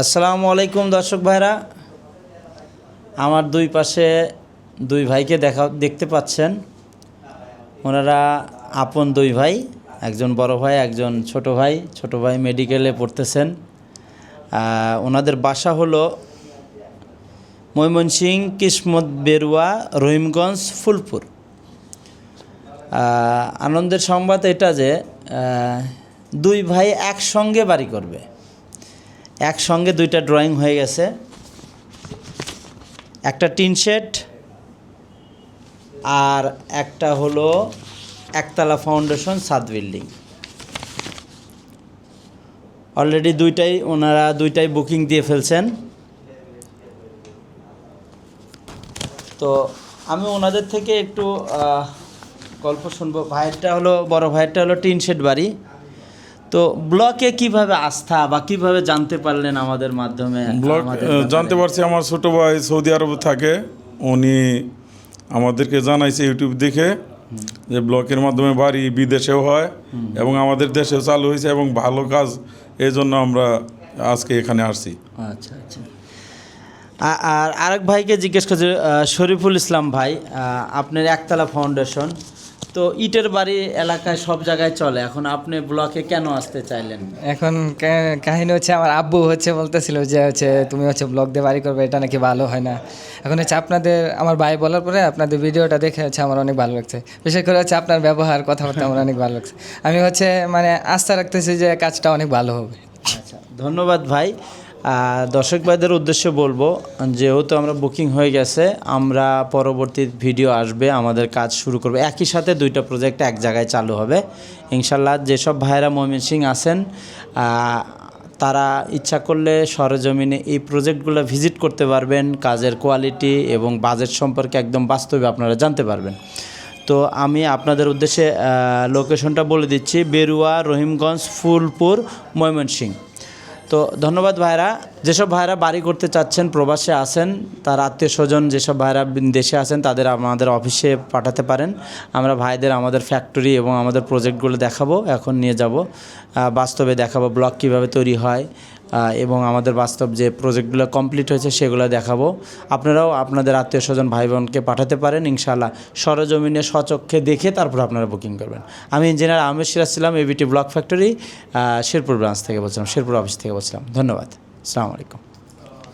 আসসালামু আলাইকুম দর্শক ভাইরা। আমার দুই পাশে দুই ভাইকে দেখা, দেখতে পাচ্ছেন। ওনারা আপন দুই ভাই, একজন বড় ভাই, একজন ছোট ভাই। ছোট ভাই মেডিকেলে পড়তেছেন। ওনাদের বাসা হলো ময়মনসিং কিসমত বেরুয়া, রহিমগঞ্জ, ফুলপুর। আনন্দের সংবাদ এটা যে দুই ভাই একসঙ্গে বাড়ি করবে। একসঙ্গে দুইটা ড্রয়িং হয়ে গেছে। একটা টিন শেড আর একটা হলো একতলা ফাউন্ডেশন সাত বিল্ডিং অলরেডি দুইটাই ওনারা দুইটাই বুকিং দিয়ে ফেলছেন। তো আমি ওনাদের থেকে একটু গল্প শুনব। ভাইয়েরটা হলো, বড় ভাইয়েরটা হলো টিন শেড বাড়ি। তো ব্লকে কীভাবে আস্থা বা কীভাবে জানতে পারলেন আমাদের মাধ্যমে ব্যাপারে? জানতে পারছি আমার ছোট ভাই সৌদি আরবে থাকে। উনি আমাদেরকে জানাইছে ইউটিউব দেখে যে ব্লকের মাধ্যমে বাড়ি বিদেশেও হয় এবং আমাদের দেশেও চালু হয়েছে এবং ভালো কাজ এই জন্য আমরা আজকে এখানে আসছি। আচ্ছা আচ্ছা। আর আরেক ভাইকে জিজ্ঞেস করছে শরীফুল ইসলাম ভাই আপনার একতলা ফাউন্ডেশন তো ইটের বাড়ি এলাকায় সব জায়গায় চলে। এখন আপনি ব্লকে কেন আসতে চাইলেন? এখন কাহিনী হচ্ছে আমার আব্বু হচ্ছে বলতেছিল যে হচ্ছে তুমি হচ্ছে ব্লগ দিয়ে বাড়ি করবে এটা নাকি ভালো হয় না। এখন হচ্ছে আপনাদের আমার ভাই বলার পরে আপনাদের ভিডিওটা দেখে হচ্ছে আমার অনেক ভালো লাগছে। বিশেষ করে হচ্ছে আপনার ব্যবহার কথাবার্তা আমার অনেক ভালো লাগছে। আমি হচ্ছে মানে আস্থা রাখতেছি যে কাজটা অনেক ভালো হবে। আচ্ছা ধন্যবাদ ভাই। দর্শক ভাইদের উদ্দেশ্যে বলব, যেহেতু আমরা বুকিং হয়ে গেছে, আমরা পরবর্তী ভিডিও আসবে, আমাদের কাজ শুরু করবে। একই সাথে দুইটা প্রজেক্ট এক জায়গায় চালু হবে। ইনশাল্লাহ যেসব ভাইরা ময়মনসিং আছেন তারা ইচ্ছা করলে সরজমিনে এই প্রজেক্টগুলো ভিজিট করতে পারবেন, কাজের কোয়ালিটি এবং বাজেট সম্পর্কে একদম বাস্তবে আপনারা জানতে পারবেন। তো আমি আপনাদের উদ্দেশ্যে লোকেশনটা বলে দিচ্ছি, বেরুয়া, রহিমগঞ্জ, ফুলপুর, ময়মনসিং। তো ধন্যবাদ ভাইরা। যেসব ভাইরা বাড়ি করতে চাচ্ছেন, প্রবাসে আসেন তার আত্মীয় স্বজন যেসব ভাইরা দেশে আসেন তাদের আমাদের অফিসে পাঠাতে পারেন। আমরা ভাইদের আমাদের ফ্যাক্টরি এবং আমাদের প্রজেক্টগুলো দেখাবো, এখন নিয়ে যাব। বাস্তবে দেখাবো ব্লক কীভাবে তৈরি হয়। এবং আমাদের বাস্তব যে প্রজেক্টগুলো কমপ্লিট হয়েছে সেগুলো দেখাবো। আপনারাও আপনাদের আত্মীয় স্বজন ভাই বোনকে পাঠাতে পারেন, ইনশাআল্লাহ সরজমিনে স্বচক্ষে দেখে তারপর আপনারা বুকিং করবেন। আমি ইঞ্জিনিয়ার আহমেদ সিরাজ ছিলাম ABT block factory Sherpur branch থেকে বলছিলাম, শেরপুর অফিস থেকে বলছিলাম। ধন্যবাদ। আসসালামু আলাইকুম।